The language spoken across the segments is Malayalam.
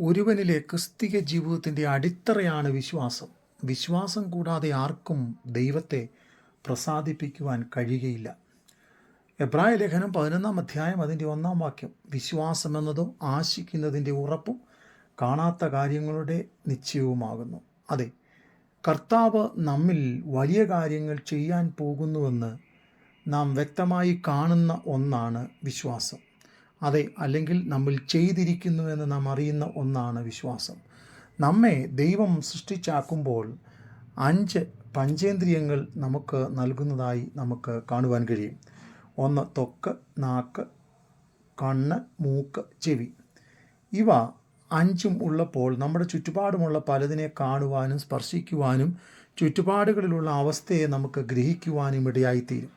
ഒരുവനിലെ ക്രിസ്തീയ ജീവിതത്തിന്റെ അടിത്തറയാണ് വിശ്വാസം. വിശ്വാസം കൂടാതെ ആർക്കും ദൈവത്തെ പ്രസാദിപ്പിക്കുവാൻ കഴിയുകയില്ല. എബ്രായ ലേഖനം പതിനൊന്നാം അധ്യായം അതിന്റെ ഒന്നാം വാക്യം വിശ്വാസം എന്നതും ആശിക്കുന്നതിന്റെ ഉറപ്പും കാണാത്ത കാര്യങ്ങളുടെ നിശ്ചയവുമാകുന്നു. അതെ കർത്താവ് നമ്മിൽ വലിയ കാര്യങ്ങൾ ചെയ്യാൻ പോകുന്നുവെന്ന് നാം വ്യക്തമായി കാണുന്ന ഒന്നാണ് വിശ്വാസം. അതെ അല്ലെങ്കിൽ നമ്മൾ ചെയ്തിരിക്കുന്നു എന്ന് നാം അറിയുന്ന ഒന്നാണ് വിശ്വാസം. നമ്മെ ദൈവം സൃഷ്ടിച്ചാക്കുമ്പോൾ അഞ്ച് പഞ്ചേന്ദ്രിയങ്ങൾ നമുക്ക് നൽകുന്നതായി നമുക്ക് കാണുവാൻ കഴിയും. ഒന്ന് തൊക്ക് നാക്ക് കണ്ണ് മൂക്ക് ചെവി. ഇവ അഞ്ചും ഉള്ളപ്പോൾ നമ്മുടെ ചുറ്റുപാടുമുള്ള പലതിനെ കാണുവാനും സ്പർശിക്കുവാനും ചുറ്റുപാടുകളിലുള്ള അവസ്ഥയെ നമുക്ക് ഗ്രഹിക്കുവാനും ഇടയായിത്തീരും.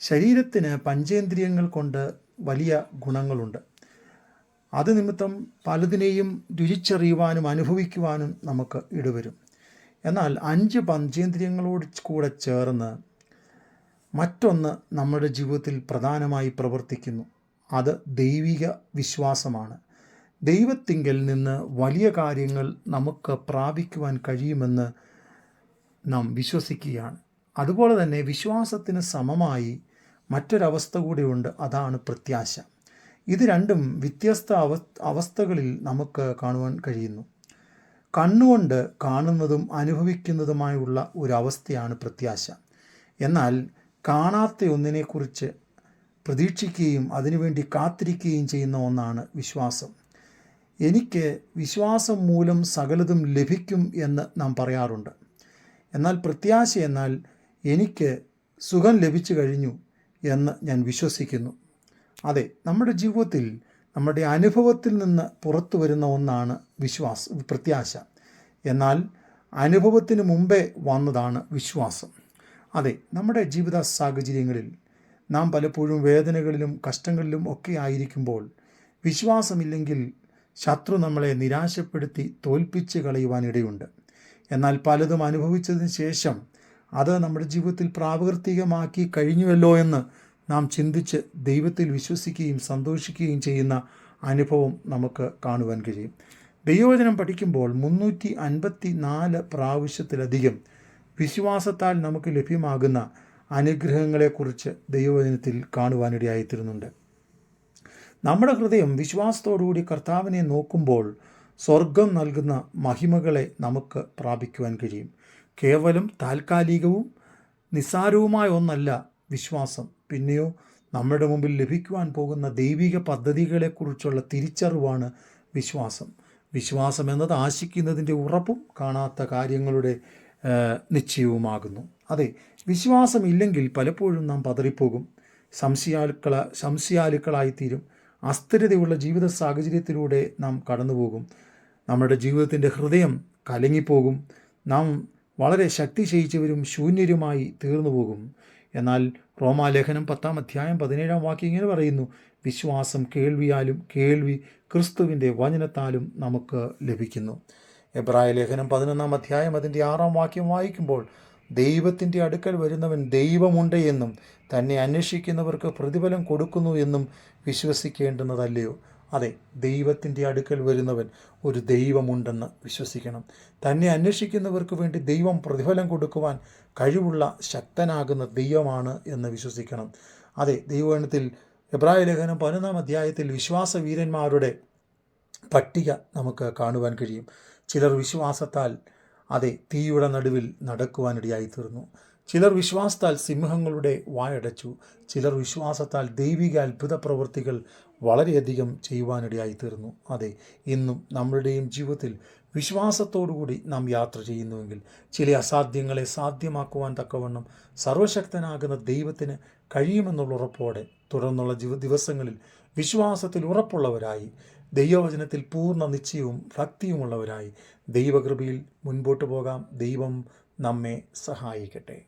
ശരീരത്തിന് പഞ്ചേന്ദ്രിയങ്ങൾ കൊണ്ട് വലിയ ഗുണങ്ങളുണ്ട്. അത് നിമിത്തം പലതിനെയും രുചിച്ചറിയുവാനും അനുഭവിക്കുവാനും നമുക്ക് ഇടവരും. എന്നാൽ അഞ്ച് പഞ്ചേന്ദ്രിയങ്ങളോട് കൂടെ ചേർന്ന് മറ്റൊന്ന് നമ്മുടെ ജീവിതത്തിൽ പ്രധാനമായി പ്രവർത്തിക്കുന്നു. അത് ദൈവിക വിശ്വാസമാണ്. ദൈവത്തിങ്കൽ നിന്ന് വലിയ കാര്യങ്ങൾ നമുക്ക് പ്രാപിക്കുവാൻ കഴിയുമെന്ന് നാം വിശ്വസിക്കുകയാണ്. അതുപോലെ തന്നെ വിശ്വാസത്തിന് സമമായി മറ്റൊരവസ്ഥ കൂടിയുണ്ട്. അതാണ് പ്രത്യാശ. ഇത് രണ്ടും വ്യത്യസ്ത അവ അവസ്ഥകളിൽ നമുക്ക് കാണുവാൻ കഴിയുന്നു. കണ്ണുകൊണ്ട് കാണുന്നതും അനുഭവിക്കുന്നതുമായുള്ള ഒരു അവസ്ഥയാണ് പ്രത്യാശ. എന്നാൽ കാണാത്ത ഒന്നിനെക്കുറിച്ച് പ്രതീക്ഷിക്കുകയും അതിനുവേണ്ടി കാത്തിരിക്കുകയും ചെയ്യുന്ന ഒന്നാണ് വിശ്വാസം. എനിക്ക് വിശ്വാസം മൂലം സകലതും ലഭിക്കും എന്ന് നാം പറയാറുണ്ട്. എന്നാൽ പ്രത്യാശ എന്നാൽ എനിക്ക് സുഖം ലഭിച്ചു കഴിഞ്ഞു. എന്ന് ഞാൻ വിശ്വസിക്കുന്നു. അതെ നമ്മുടെ ജീവിതത്തിൽ നമ്മുടെ അനുഭവത്തിൽ നിന്ന് പുറത്തു വരുന്ന ഒന്നാണ് വിശ്വാസം പ്രത്യാശ. എന്നാൽ അനുഭവത്തിന് മുമ്പേ വന്നതാണ് വിശ്വാസം. അതെ നമ്മുടെ ജീവിത സാഹചര്യങ്ങളിൽ നാം പലപ്പോഴും വേദനകളിലും കഷ്ടങ്ങളിലും ഒക്കെ ആയിരിക്കുമ്പോൾ വിശ്വാസമില്ലെങ്കിൽ ശത്രു നമ്മളെ നിരാശപ്പെടുത്തി തോൽപ്പിച്ച് കളയുവാനിടയുണ്ട്. എന്നാൽ പലതും അനുഭവിച്ചതിന് ശേഷം അത് നമ്മുടെ ജീവിതത്തിൽ പ്രാവർത്തികമാക്കി കഴിഞ്ഞുവല്ലോ എന്ന് നാം ചിന്തിച്ച് ദൈവത്തിൽ വിശ്വസിക്കുകയും സന്തോഷിക്കുകയും ചെയ്യുന്ന അനുഭവം നമുക്ക് കാണുവാൻ കഴിയും. ദൈവവചനം പഠിക്കുമ്പോൾ മുന്നൂറ്റി അൻപത്തി നാല് പ്രാവശ്യത്തിലധികം വിശ്വാസത്താൽ നമുക്ക് ലഭ്യമാകുന്ന അനുഗ്രഹങ്ങളെക്കുറിച്ച് ദൈവവചനത്തിൽ കാണുവാനിടയായിത്തീരുന്നുണ്ട്. നമ്മുടെ ഹൃദയം വിശ്വാസത്തോടുകൂടി കർത്താവിനെ നോക്കുമ്പോൾ സ്വർഗം നൽകുന്ന മഹിമകളെ നമുക്ക് പ്രാപിക്കുവാൻ കഴിയും. കേവലം താൽക്കാലികവും നിസ്സാരവുമായ ഒന്നല്ല വിശ്വാസം. പിന്നെയോ നമ്മുടെ മുമ്പിൽ ലഭിക്കുവാൻ പോകുന്ന ദൈവിക പദ്ധതികളെക്കുറിച്ചുള്ള തിരിച്ചറിവാണ് വിശ്വാസം. വിശ്വാസം എന്നത് ആശിക്കുന്നതിന്റെ ഉറപ്പും കാണാത്ത കാര്യങ്ങളുടെ നിശ്ചയവുമാകുന്നു. അതെ വിശ്വാസം ഇല്ലെങ്കിൽ പലപ്പോഴും നാം പതറിപ്പോകും. സംശയാലുക്കള സംശയാലുക്കളായിത്തീരും. അസ്ഥിരതയുള്ള ജീവിത സാഹചര്യത്തിലൂടെ നാം കടന്നുപോകും. നമ്മുടെ ജീവിതത്തിന്റെ ഹൃദയം കലങ്ങിപ്പോകും. നാം വളരെ ശക്തി ക്ഷയിച്ചവരും ശൂന്യരുമായി തീർന്നു പോകും. എന്നാൽ റോമാലേഖനം പത്താം അധ്യായം പതിനേഴാം വാക്യം ഇങ്ങനെ പറയുന്നു വിശ്വാസം കേൾവിയാലും കേൾവി ക്രിസ്തുവിന്റെ വചനത്താലും നമുക്ക് ലഭിക്കുന്നു. എബ്രായ ലേഖനം പതിനൊന്നാം അധ്യായം അതിന്റെ ആറാം വാക്യം വായിക്കുമ്പോൾ ദൈവത്തിന്റെ അടുക്കൽ വരുന്നവൻ ദൈവമുണ്ട് എന്നും തന്നെ അന്വേഷിക്കുന്നവർക്ക് പ്രതിഫലം കൊടുക്കുന്നു എന്നും വിശ്വസിക്കേണ്ടുന്നതല്ലയോ? അതെ ദൈവത്തിന്റെ അടുക്കൽ വരുന്നവൻ ഒരു ദൈവമുണ്ടെന്ന് വിശ്വസിക്കണം. തന്നെ അന്വേഷിക്കുന്നവർക്ക് വേണ്ടി ദൈവം പ്രതിഫലം കൊടുക്കുവാൻ കഴിവുള്ള ശക്തനാകുന്ന ദൈവമാണ് എന്ന് വിശ്വസിക്കണം. അതെ ദൈവഗണത്തിൽ എബ്രായ ലേഖനം പതിനൊന്നാം അധ്യായത്തിൽ വിശ്വാസവീരന്മാരുടെ പട്ടിക നമുക്ക് കാണുവാൻ കഴിയും. ചിലർ വിശ്വാസത്താൽ അതെ തീയുടെ നടുവിൽ നടക്കുവാനിടയായി തീർന്നു ചിലർ വിശ്വാസത്താൽ സിംഹങ്ങളുടെ വായടച്ചു ചിലർ വിശ്വാസത്താൽ ദൈവിക അത്ഭുത പ്രവൃത്തികൾ വളരെയധികം ചെയ്യുവാനിടയായി തീർന്നു. അതെ ഇന്നും നമ്മളുടെയും ജീവിതത്തിൽ വിശ്വാസത്തോടുകൂടി നാം യാത്ര ചെയ്യുന്നുവെങ്കിൽ ചില അസാധ്യങ്ങളെ സാധ്യമാക്കുവാൻ തക്കവണ്ണം സർവശക്തനാകുന്ന ദൈവത്തിന് കഴിയുമെന്നുള്ള ഉറപ്പോടെ തുടർന്നുള്ള ദിവസങ്ങളിൽ വിശ്വാസത്തിൽ ഉറപ്പുള്ളവരായി ദൈവവചനത്തിൽ പൂർണ നിശ്ചയവും ഭക്തിയുമുള്ളവരായി ദൈവകൃപയിൽ മുൻപോട്ട് പോകാം. ദൈവം നമ്മെ സഹായിക്കട്ടെ.